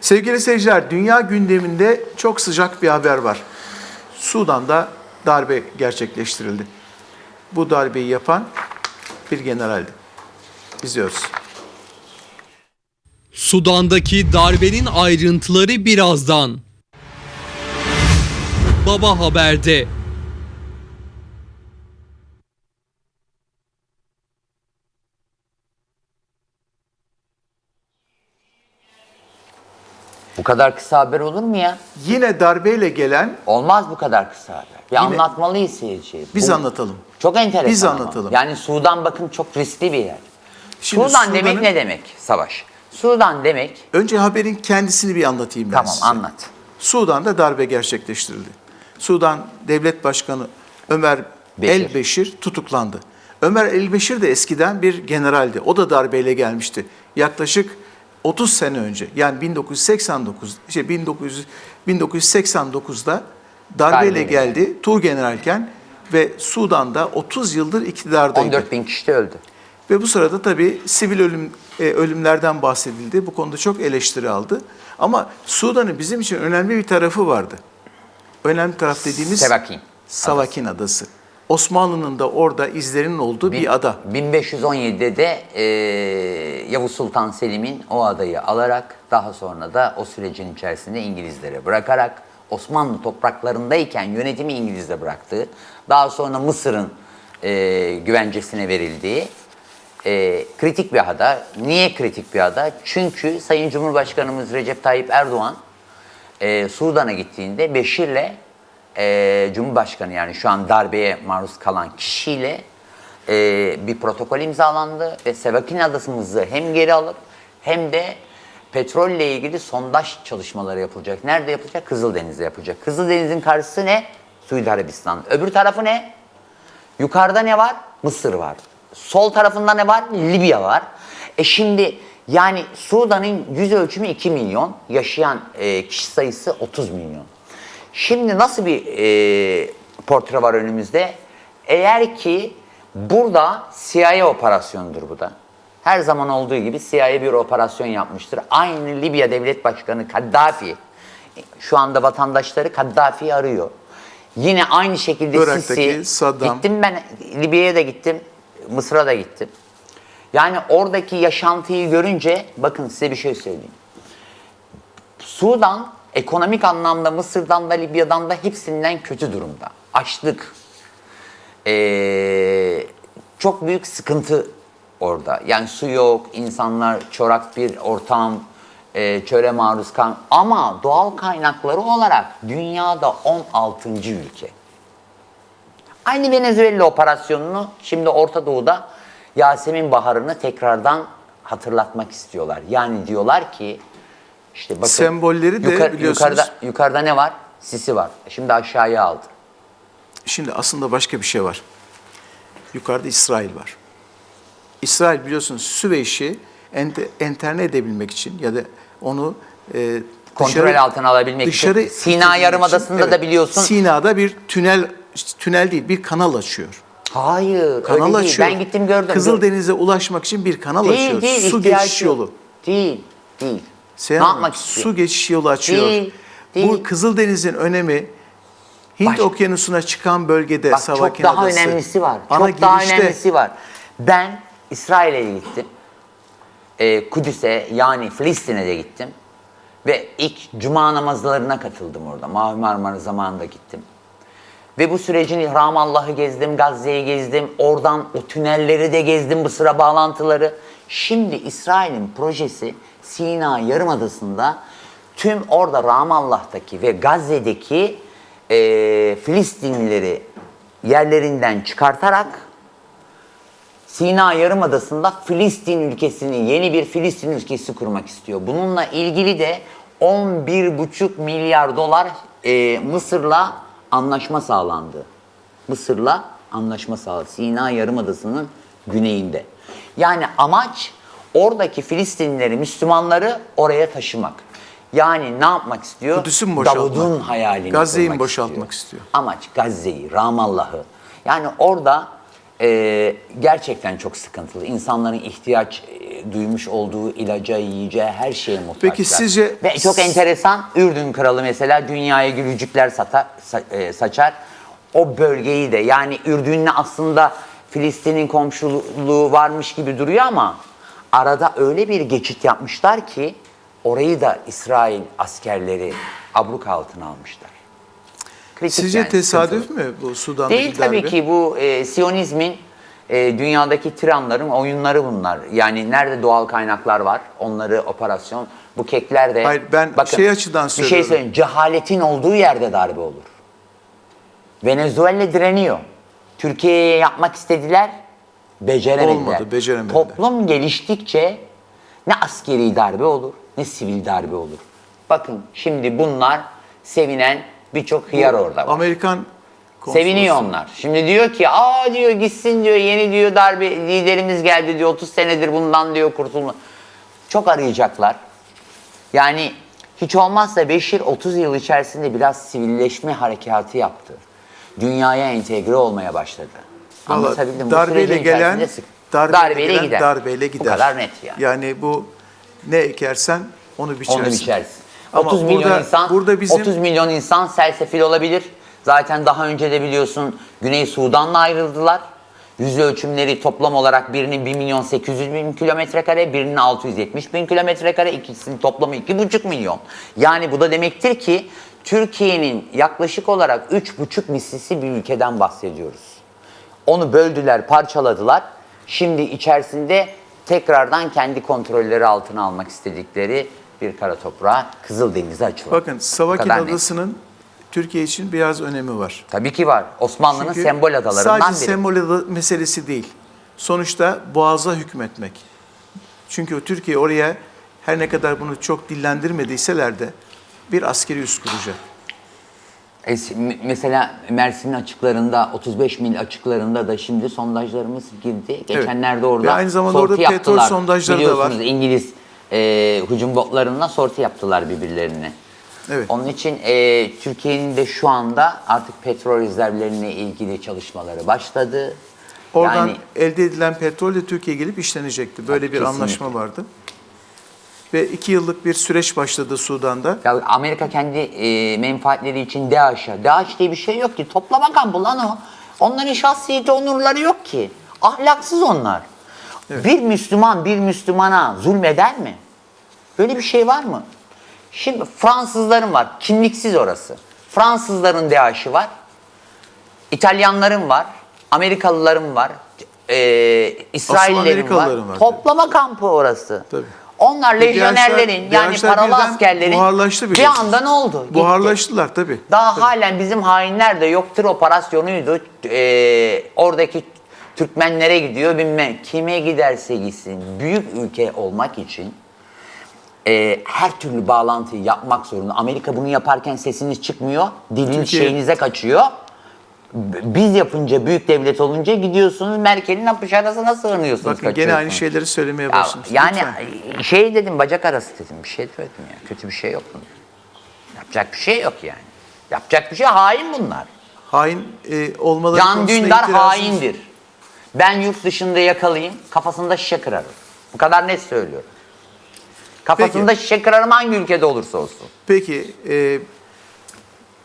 Sevgili seyirciler, dünya gündeminde çok sıcak bir haber var. Sudan'da darbe gerçekleştirildi. Bu darbeyi yapan bir generaldi. İzliyoruz. Sudan'daki darbenin ayrıntıları birazdan. Baba Haber'de. Kadar kısa haber olur mu ya? Yine darbeyle gelen Olmaz bu kadar kısa haber. Bir Yine- anlatmalıyız seyirciye. biz Bu anlatalım. Çok enteresan Biz ama. anlatalım. Yani Sudan bakın çok riskli bir yer. Şimdi Sudan Sudan'ın- demek ne demek Savaş? Sudan demek... Önce haberin kendisini bir anlatayım ben Tamam size. anlat. Sudan'da darbe gerçekleştirildi. Sudan Devlet Başkanı Ömer Beşir. El Beşir tutuklandı. Ömer El Beşir de eskiden bir generaldi. O da darbeyle gelmişti. Yaklaşık 30 sene önce yani 1989 şey 1900 1989'da darbeyle geldi. Tur generalken ve Sudan'da 30 yıldır iktidardaydı. 14 bin kişi de öldü. Ve bu sırada tabii sivil ölüm e, ölümlerden bahsedildi. Bu konuda çok eleştiri aldı. Ama Sudan'ın bizim için önemli bir tarafı vardı. Önemli taraf dediğimiz Sevakin. Savakin Adası. Osmanlı'nın da orada izlerinin olduğu bir ada. 1517'de de e, Yavuz Sultan Selim'in o adayı alarak daha sonra da o sürecin içerisinde İngilizlere bırakarak Osmanlı topraklarındayken yönetimi İngiliz'e bıraktığı, daha sonra Mısır'ın e, güvencesine verildiği e, kritik bir ada. Niye kritik bir ada? Çünkü Sayın Cumhurbaşkanımız Recep Tayyip Erdoğan e, Sudan'a gittiğinde Beşir'le e, Cumhurbaşkanı yani şu an darbeye maruz kalan kişiyle e, bir protokol imzalandı ve Sevakin Adası'mızı hem geri alıp hem de petrolle ilgili sondaj çalışmaları yapılacak. Nerede yapılacak? Kızıldeniz'de yapılacak. Kızıldeniz'in karşısı ne? Suudi Arabistan. Öbür tarafı ne? Yukarıda ne var? Mısır var. Sol tarafında ne var? Libya var. E şimdi yani Sudan'ın yüz ölçümü 2 milyon, yaşayan e, kişi sayısı 30 milyon. Şimdi nasıl bir e, portre var önümüzde? Eğer ki burada CIA operasyonudur bu da. Her zaman olduğu gibi CIA bir operasyon yapmıştır. Aynı Libya Devlet Başkanı Kaddafi şu anda vatandaşları Kaddafi'yi arıyor. Yine aynı şekilde Irak'taki Sisi, Saddam. gittim ben Libya'ya da gittim, Mısır'a da gittim. Yani oradaki yaşantıyı görünce bakın size bir şey söyleyeyim. Sudan ekonomik anlamda Mısır'dan da Libya'dan da hepsinden kötü durumda. Açlık, ee, çok büyük sıkıntı orada. Yani su yok, insanlar çorak bir ortam, e, çöle maruz kal. Ama doğal kaynakları olarak dünyada 16. ülke. Aynı Venezuela operasyonunu şimdi Orta Doğu'da Yasemin Baharı'nı tekrardan hatırlatmak istiyorlar. Yani diyorlar ki işte bakın Sembolleri de biliyorsunuz- yukarıda, yukarıda ne var? Sisi var. Şimdi aşağıya aldı. Şimdi aslında başka bir şey var. Yukarıda İsrail var. İsrail biliyorsunuz Süveyş'i ente, enterne edebilmek için ya da onu e, Kontrol altına alabilmek için. dışarı Sina itebilmek Yarımadası'nda için, da biliyorsun- Sina'da bir tünel tünel değil bir kanal açıyor. Hayır, Kanal öyle değil. açıyor. Ben gittim gördüm. Kızıldeniz'e ulaşmak için bir kanal değil, açıyor. değil, Su geçiş yolu. Değil, değil. Seyhan ne yapmak istiyor? Su geçiş yolu açıyor. Değil, değil. Bu Kızıldeniz'in önemi Hint Başka- Okyanusu'na çıkan bölgede Bak çok Savakin daha Adası. önemlisi var. Ana çok daha girişte- önemlisi var. Ben İsrail'e gittim. Ee, Kudüs'e yani Filistin'e de gittim. Ve ilk cuma namazlarına katıldım orada. Mavi Marmara zamanında gittim. Ve bu sürecin Ramallah'ı gezdim, Gazze'yi gezdim. Oradan o tünelleri de gezdim, Mısır'a bağlantıları. Şimdi İsrail'in projesi Sina Yarımadası'nda tüm orada Ramallah'taki ve Gazze'deki eee Filistinlileri yerlerinden çıkartarak Sina Yarımadası'nda Filistin ülkesini, yeni bir Filistin ülkesi kurmak istiyor. Bununla ilgili de 11,5 milyar dolar e, Mısır'la anlaşma sağlandı. Mısır'la anlaşma sağladı. Sina Yarımadası'nın güneyinde. Yani amaç oradaki Filistinlileri, Müslümanları oraya taşımak. Yani ne yapmak istiyor? Kudüs'ü mü boşaltmak? Davud'un hayalini Gazze'yi mi boşaltmak istiyor? Amaç Gazze'yi, Ramallah'ı. Yani orada e, gerçekten çok sıkıntılı. İnsanların ihtiyaç e, duymuş olduğu ilaca, yiyeceğe, her şeye muhtaçlar. Peki sizce- Ve çok enteresan, Ürdün kralı mesela dünyaya gülücükler sata, sa- e, saçar. O bölgeyi de yani Ürdün'le aslında Filistin'in komşuluğu varmış gibi duruyor ama arada öyle bir geçit yapmışlar ki orayı da İsrail askerleri abluk altına almışlar. Kritik Sizce yani, tesadüf mü bu Sudan'daki Değil tabii darbe? ki bu e, Siyonizmin e, dünyadaki tiranların oyunları bunlar. Yani nerede doğal kaynaklar var onları operasyon bu kekler de Hayır, ben şey açıdan Bir şey söylüyorum. söyleyeyim cehaletin olduğu yerde darbe olur. Venezuela direniyor. Türkiye'ye yapmak istediler beceremediler. Olmadı, beceremediler. Toplum geliştikçe ne askeri darbe olur ne sivil darbe olur. Bakın şimdi bunlar sevinen birçok hıyar orada var. Amerikan Seviniyor konsolosu- onlar. Şimdi diyor ki aa diyor gitsin diyor yeni diyor darbe liderimiz geldi diyor 30 senedir bundan diyor kurtulma. Çok arayacaklar. Yani hiç olmazsa Beşir 30 yıl içerisinde biraz sivilleşme harekatı yaptı. Dünyaya entegre olmaya başladı. Valla Anlatabildim mi? Darbeyle gelen darbeyle, darbeyle gelen gider. darbeyle gider. Bu kadar net yani. Yani bu ne ekersen onu biçersin. Onu biçersin. Ama 30 milyon burada- insan burada bizim 30 milyon insan sersefil olabilir. Zaten daha önce de biliyorsun Güney Sudan'la ayrıldılar. Yüz ölçümleri toplam olarak birinin 1 milyon 800 bin kilometre kare, birinin 670 bin kilometre kare, ikisinin toplamı 2,5 milyon. Yani bu da demektir ki Türkiye'nin yaklaşık olarak 3,5 mislisi bir ülkeden bahsediyoruz. Onu böldüler, parçaladılar. Şimdi içerisinde tekrardan kendi kontrolleri altına almak istedikleri bir kara toprağa Kızıldeniz'e açılıyor. Bakın net. Adası'nın Türkiye için biraz önemi var. Tabii ki var. Osmanlı'nın sembol adalarından sadece biri. sembol ada meselesi değil. Sonuçta boğaza hükmetmek. Çünkü Türkiye oraya her ne kadar bunu çok dillendirmediyseler de bir askeri üs kuracak. Mesela Mersin'in açıklarında 35 mil açıklarında da şimdi sondajlarımız girdi. Geçenlerde orada Ve aynı zamanda orada petrol sondajları da var. Biliyorsunuz İngiliz e, hücum botlarına sorti yaptılar birbirlerine. Evet. Onun için e, Türkiye'nin de şu anda artık petrol rezervlerine ilgili çalışmaları başladı. Oradan yani elde edilen petrol de Türkiye'ye gelip işlenecekti. Böyle bir Kesinlikle. anlaşma vardı. Ve iki yıllık bir süreç başladı Sudan'da. Ya Amerika kendi e, menfaatleri için DAEŞ'e. DAEŞ diye bir şey yok ki. Toplama kampı lan o. Onların şahsiyeti, onurları yok ki. Ahlaksız onlar. Bir Müslüman bir Müslümana zulmeder mi? Böyle bir şey var mı? Şimdi Fransızların var. Kimliksiz orası. Fransızların DAEŞ'i var. İtalyanların var. Amerikalıların var. E, İsraillerin var. var, Toplama kampı orası. Tabii. Onlar DAEŞ'ler lejyonerlerin yani paralı askerlerin buharlaştı bir anda ne oldu? Gitti. Buharlaştılar tabii. Daha halen bizim hainler de yoktur operasyonuydu. Ee, oradaki Türkmenlere gidiyor bilmem kime giderse gitsin büyük ülke olmak için e, her türlü bağlantıyı yapmak zorunda. Amerika bunu yaparken sesiniz çıkmıyor, diliniz Türkiye- şeyinize kaçıyor. B- Biz yapınca büyük devlet olunca gidiyorsunuz Merkel'in apış arasına sığınıyorsunuz. Bakın gene kaçıyorsunuz. aynı şeyleri söylemeye Ya, yani Lütfen. şey dedim bacak arası dedim bir şey demedim ya. Kötü bir şey yok bunun. Yapacak bir şey yok yani. Yapacak bir şey hain bunlar. hain e, olmaları Can konusunda Dündar itirazınız- haindir. Ben yurt dışında yakalayayım kafasında şişe kırarım. Bu kadar net söylüyorum. Kafasında şişe kırarım hangi ülkede olursa olsun. Peki e,